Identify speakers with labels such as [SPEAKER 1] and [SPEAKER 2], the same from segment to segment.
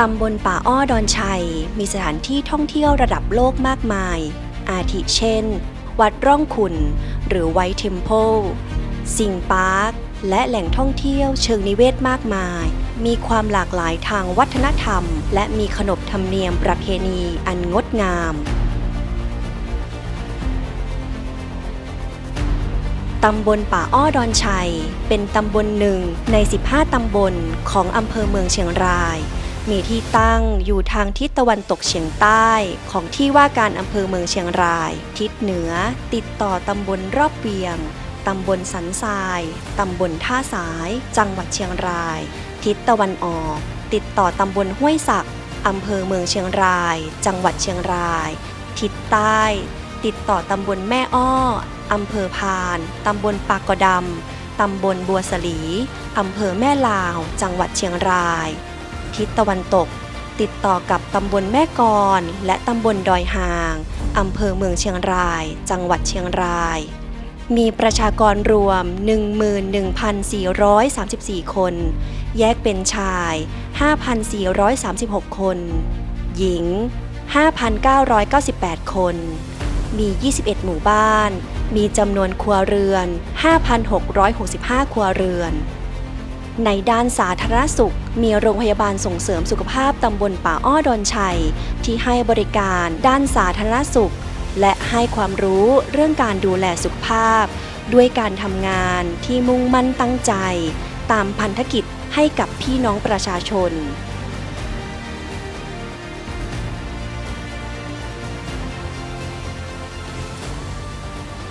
[SPEAKER 1] ตำบลป่าอ้อดอนชัย มีสถานที่ท่องเที่ยวระดับโลกมากมาย อาทิเช่น วัดร่องขุนหรือไวท์เทมเพลสิงปาร์ค และแหล่งท่องเที่ยวเชิงนิเวศมากมาย มีความหลากหลายทางวัฒนธรรม และมีขนบธรรมเนียมประเพณีอันงดงามตำบลป่าอ้อดอนชัย เป็นตำบลหนึ่งใน 15 ตำบลของอำเภอเมืองเชียงราย มีที่ตั้งอยู่ทางทิศตะวันตกเฉียงใต้ของที่ว่าการอำเภอเมืองเชียงราย ทิศเหนือ ติดต่อตำบลรอบเวียง ตำบลสันทราย ตำบลท่าสาย จังหวัดเชียงราย ทิศตะวันออก ติดต่อตำบลห้วยสักอำเภอเมืองเชียงราย จังหวัดเชียงราย ทิศใต้ ติดต่อตำบลแม่อ้อ อำเภอพาน ตำบลปากกดำตำบลบัวสลี อำเภอแม่ลาว จังหวัดเชียงราย ทิศตะวันตก ติดต่อกับตำบลแม่กรและตำบลดอยหางอำเภอเมืองเชียงราย จังหวัดเชียงราย มีประชากรรวม 11,434 คน แยกเป็นชาย 5,436 คน หญิง 5,998 คน มี 21 หมู่บ้าน มีจำนวนครัวเรือน 5,665 ครัวเรือน ในด้านสาธารณสุข มีโรงพยาบาลส่งเสริมสุขภาพตำบลป่าอ้อดอนชัย ที่ให้บริการด้านสาธารณสุข และให้ความรู้เรื่องการดูแลสุขภาพ ด้วยการทำงานที่มุ่งมั่นตั้งใจ ตามพันธกิจให้กับพี่น้องประชาชน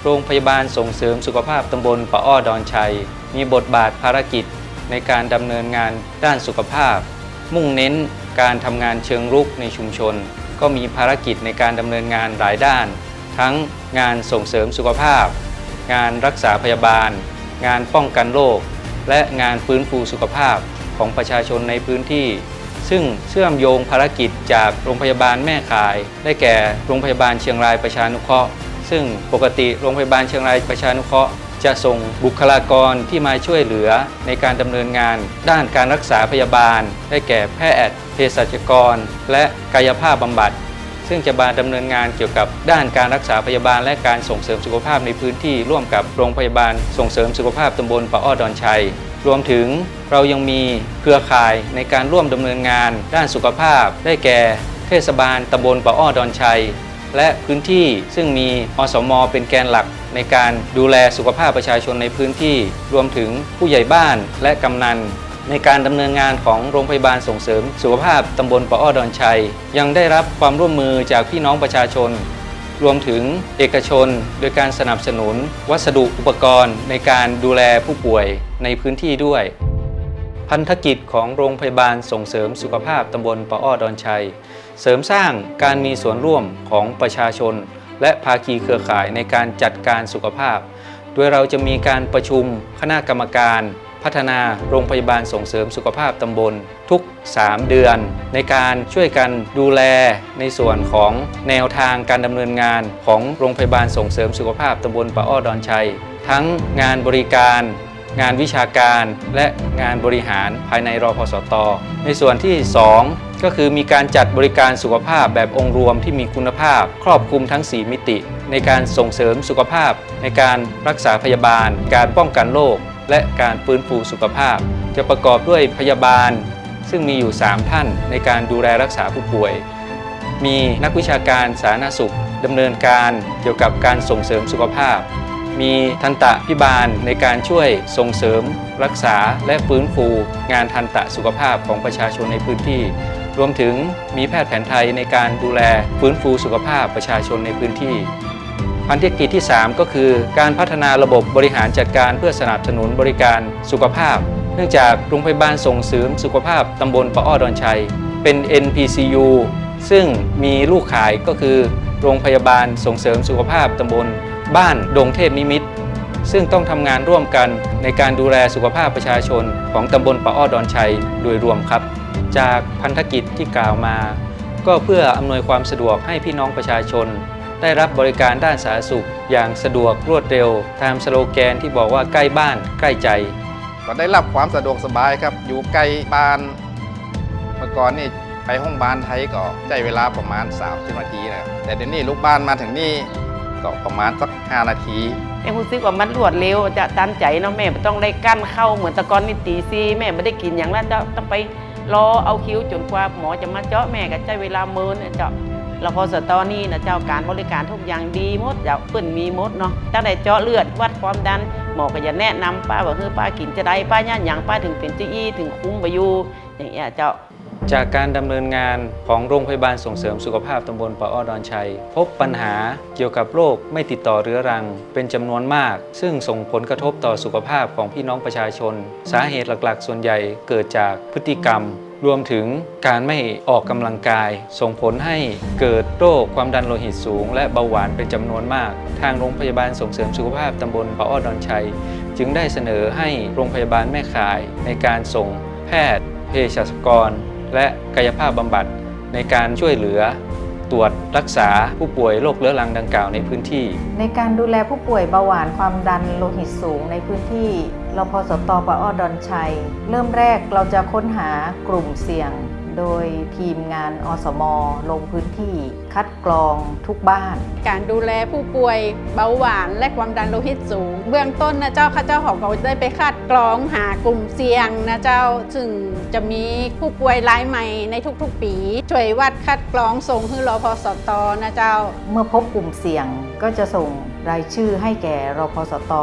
[SPEAKER 2] โรงพยาบาลส่งเสริมสุขภาพตำบลปะอ้อดอนชัย มีบทบาทภารกิจ ในการดำเนินงานด้านสุขภาพ มุ่งเน้นการทำงานเชิงรุกในชุมชน ก็มีภารกิจในการดำเนินงานหลายด้าน ทั้งงานส่งเสริมสุขภาพ งานรักษาพยาบาล งานป้องกันโรคและงานฟื้นฟูสุขภาพของประชาชนในพื้นที่ ซึ่งเชื่อมโยงภารกิจจากโรงพยาบาลแม่ข่าย ได้แก่โรงพยาบาลเชียงรายประชานุเคราะห์ ซึ่งปกติโรงพยาบาลเชียงรายประชานุเคราะห์ จะส่งบุคลากรที่มาช่วยเหลือในการดำเนินงาน ด้านการรักษาพยาบาล ได้แก่แพทย์เภสัชกร และกายภาพบำบัด ซึ่งจะมาดำเนินงานเกี่ยวกับด้านการรักษาพยาบาล และการส่งเสริมสุขภาพในพื้นที่ร่วมกับโรงพยาบาล ส่งเสริมสุขภาพตำบลปะอ้อดอนชัย รวมถึงเรายังมีเครือข่ายในการร่วมดำเนินงาน ด้านสุขภาพ ได้แก่เทศบาลตำบลปะอ้อดอนชัย และพื้นที่ซึ่งมีอสมเป็นแกนหลักในการดูแลสุขภาพประชาชนในพื้นที่ รวมถึงผู้ใหญ่บ้านและกำนัน ในการดำเนินงานของโรงพยาบาลส่งเสริม สุขภาพตำบลปะอ้อดอนชัย ยังได้รับความร่วมมือจากพี่น้องประชาชน รวมถึงเอกชน โดยการสนับสนุน วัสดุอุปกรณ์ ในการดูแลผู้ป่วยในพื้นที่ด้วย พันธกิจของโรงพยาบาลส่งเสริมสุขภาพตำบลปะอ้อดอนชัย เสริมสร้างการมีส่วนร่วมของประชาชน และภาคีเครือข่ายในการจัดการสุขภาพ โดยเราจะมีการประชุมคณะกรรมการ พัฒนาโรงพยาบาลส่งเสริมสุขภาพตำบลทุก 3 เดือน ในการช่วยกันดูแลในส่วนของแนวทางการดำเนินงานของโรงพยาบาลส่งเสริมสุขภาพตำบลปะอ้อดอนชัย ทั้งงานบริการ งานวิชาการและงานบริหารภายในรอพสต ในส่วนที่ 2 ก็คือมีการจัดบริการสุขภาพแบบองค์รวมที่มีคุณภาพ ครอบคลุมทั้ง 4 มิติ ในการส่งเสริมสุขภาพ ในการรักษาพยาบาล การป้องกันโรคและการฟื้นฟูสุขภาพ จะประกอบด้วยพยาบาล ซึ่งมีอยู่ 3 ท่านในการดูแลรักษาผู้ป่วย มีนักวิชาการสาธารณสุขดำเนินการเกี่ยวกับการส่งเสริมสุขภาพ มีทันตะพิบาลในการช่วยส่งเสริม รักษาและฟื้นฟู งานทันตะสุขภาพของประชาชนในพื้นที่ รวมถึงมีแพทย์แผนไทยในการดูแลฟื้นฟูสุขภาพประชาชนในพื้นที่พันธกิจที่ 3 ก็คือ การพัฒนาระบบบริหารจัดการเพื่อสนับสนุนบริการสุขภาพ เนื่องจากโรงพยาบาลส่งเสริมสุขภาพตำบลปะอ้อดอนชัย เป็น NPCU ซึ่งมีลูกขายก็คือ โรงพยาบาลส่งเสริมสุขภาพตำบล บ้านดงเทพนิมิตร ซึ่งต้องทำงานร่วมกันในการดูแลสุขภาพประชาชนของตำบลปะอ้อดอนชัยโดยรวมครับ จากพันธกิจที่กล่าวมา ก็เพื่ออำนวยความสะดวกให้พี่น้องประชาชน ได้รับบริการด้านสาธารณสุข อย่างสะดวกรวดเร็ว ตามสโลแกนที่บอกว่าใกล้บ้านใกล้ใจ
[SPEAKER 3] ก็ได้รับความสะดวกสบายครับ อยู่ใกล้บ้านเมื่อก่อนนี่ไปห้องบ้านไทยก็ใช้เวลาประมาณ30นาทีนะครับแต่เดี๋ยวนี้ลูกบ้านมาถึงนี่ ก็ประมาณสัก 5 นาที
[SPEAKER 4] แม่รู้สึกว่ามันรวดเร็วจะตันใจเนาะแม่ไม่ต้องได้กั้นเข้าเหมือนตะกอนนี่ตีซีแม่ไม่ได้กินอย่างนั้นจะต้องไปรอเอาคิ้วจนกว่าหมอจะมาเจาะแม่ก็ใช้เวลาเมินเนี่ยเจ้าเราพอสตอนี่นะเจ้าการบริการทุกอย่างดีหมดเจ้าเปิ้นมีหมดเนาะตั้งแต่เจาะเลือดวัดความดันหมอก็จะแนะนำป้าว่าเฮ้ยป้ากินจะได้ป้าย่านหยังป้าถึงเป็นจีอีถึงคุ้มไปอยู่อย่างเงี้ยเจ้า
[SPEAKER 2] จากการดำเนินงานของโรงพยาบาลส่งเสริมสุขภาพตำบลปะอ้อดอนชัย พบปัญหาเกี่ยวกับโรคไม่ติดต่อเรื้อรัง เป็นจำนวนมาก ซึ่งส่งผลกระทบต่อสุขภาพของพี่น้องประชาชน สาเหตุหลักๆ ส่วนใหญ่เกิดจากพฤติกรรม รวมถึงการไม่ออกกำลังกาย ส่งผลให้เกิดโรคความดันโลหิตสูง และเบาหวานเป็นจำนวนมาก ทางโรงพยาบาลส่งเสริมสุขภาพตำบลปะอ้อดอนชัย จึงได้เสนอให้โรงพยาบาลแม่ข่ายในการส่งแพทย์เภสัชกร และกายภาพบำบัดในการช่วยเหลือตรวจรักษาผู้ป่วยโรคเรื้อรังดังกล่าวในพื้นที่
[SPEAKER 5] ในการดูแลผู้ป่วยเบาหวานความดันโลหิตสูงในพื้นที่รพสตปอดอนชัย เริ่มแรกเราจะค้นหากลุ่มเสี่ยง โดยทีมงานอสมลงพื้นที่คัดกรองทุกบ้าน
[SPEAKER 6] การดูแลผู้ป่วยเบาหวานและความดันโลหิตสูง เบื้องต้นนะเจ้าข้าเจ้าของเขาได้ไปคัดกรองหากลุ่มเสี่ยงนะเจ้าซึ่งจะมีผู้ป่วยรายใหม่ในทุกๆ ปี ช่วยวัดคัดกรองส่งให้รอพสตนะเจ้า
[SPEAKER 5] เมื่อพบกลุ่มเสี่ยงก็จะส่งรายชื่อให้แก่รพสต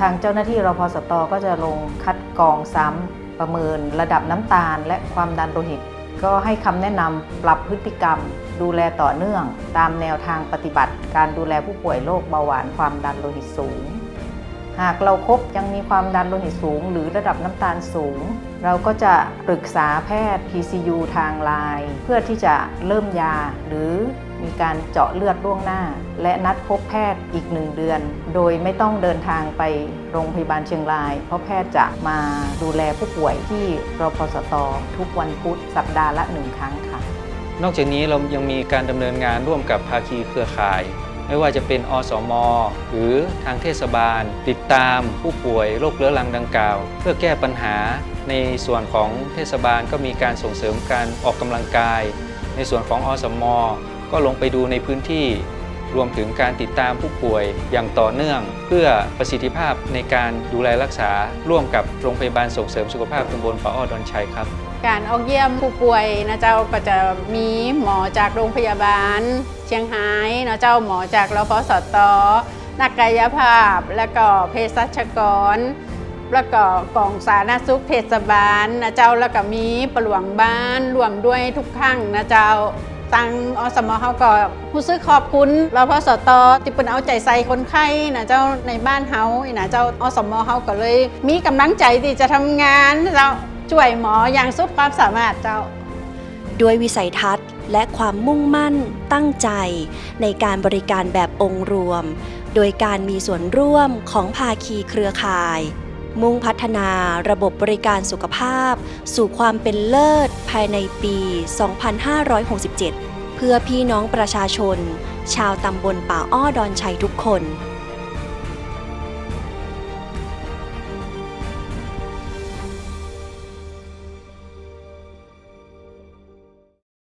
[SPEAKER 5] ทางเจ้าหน้าที่รพสตก็จะลงคัดกรองซ้ำประเมินระดับน้ำตาลและความดันโลหิต ก็ให้คำแนะนำปรับพฤติกรรม ดูแลต่อเนื่อง ตามแนวทางปฏิบัติ การดูแลผู้ป่วยโรคเบาหวานความดันโลหิตสูง หากเราพบยังมีความดันโลหิตสูง หรือระดับน้ำตาลสูง เราก็จะปรึกษาแพทย์ PCU ทางไลน์เพื่อที่จะเริ่มยา หรือมีการเจาะเลือดล่วงหน้า และนัดพบแพทย์อีกหนึ่งเดือน โดยไม่ต้องเดินทางไปโรงพยาบาลเชียงราย เพราะแพทย์จะมาดูแลผู้ป่วยที่รพสตทุกวันพุธสัปดาห์ละหนึ่งครั้งค่ะ
[SPEAKER 2] นอกจากนี้เรายังมีการดำเนินงานร่วมกับภาคีเครือข่าย ไม่ว่าจะเป็นอสม หรือทางเทศบาล ติดตามผู้ป่วยโรคเรื้อรังดังกล่าว เพื่อแก้ปัญหา ในส่วนของเทศบาลก็มีการส่งเสริมการออกกำลังกาย ในส่วนของอสม ก็ลงไปดูในพื้นที่ รวมถึงการติดตามผู้ป่วยอย่างต่อเนื่อง เพื่อประสิทธิภาพในการดูแลรักษา ร่วมกับโรงพยาบาลส่งเสริมสุขภาพตำบลปะอ้อดอนชัยครับ
[SPEAKER 6] การออกเยี่ยมผู้ป่วยนะเจ้าก็จะมีหมอจากโรงพยาบาล เชียงรายนะเจ้าหมอจากรพสตนักกายภาพ และก็เภสัชกรแล้วก็กองสาธารณสุขเทศบาลนะเจ้าแล้วก็มีปลวงบ้านรวมด้วยทุกครั้งนะเจ้า ตังอสมเขาก็ผู้ซื้อขอบคุณเราพอสตที่เป็นเอาใจใส่คนไข้นะเจ้าในบ้านเฮาอีนะเจ้าอสมเขาก็เลย มีกำลังใจที่จะทำงานเจ้าช่วยหมออย่างสุดความสามารถเจ้า
[SPEAKER 1] ด้วยวิสัยทัศน์และความมุ่งมั่นตั้งใจ ในการบริการแบบองค์รวม โดยการมีส่วนร่วมของภาคีเครือข่าย มุ่งพัฒนาระบบบริการสุขภาพ สู่ความเป็นเลิศภายในปี 2567 พื่อพี่น้องประชาชน ชาวตำบลป่าอ้อดอนชัยทุกคน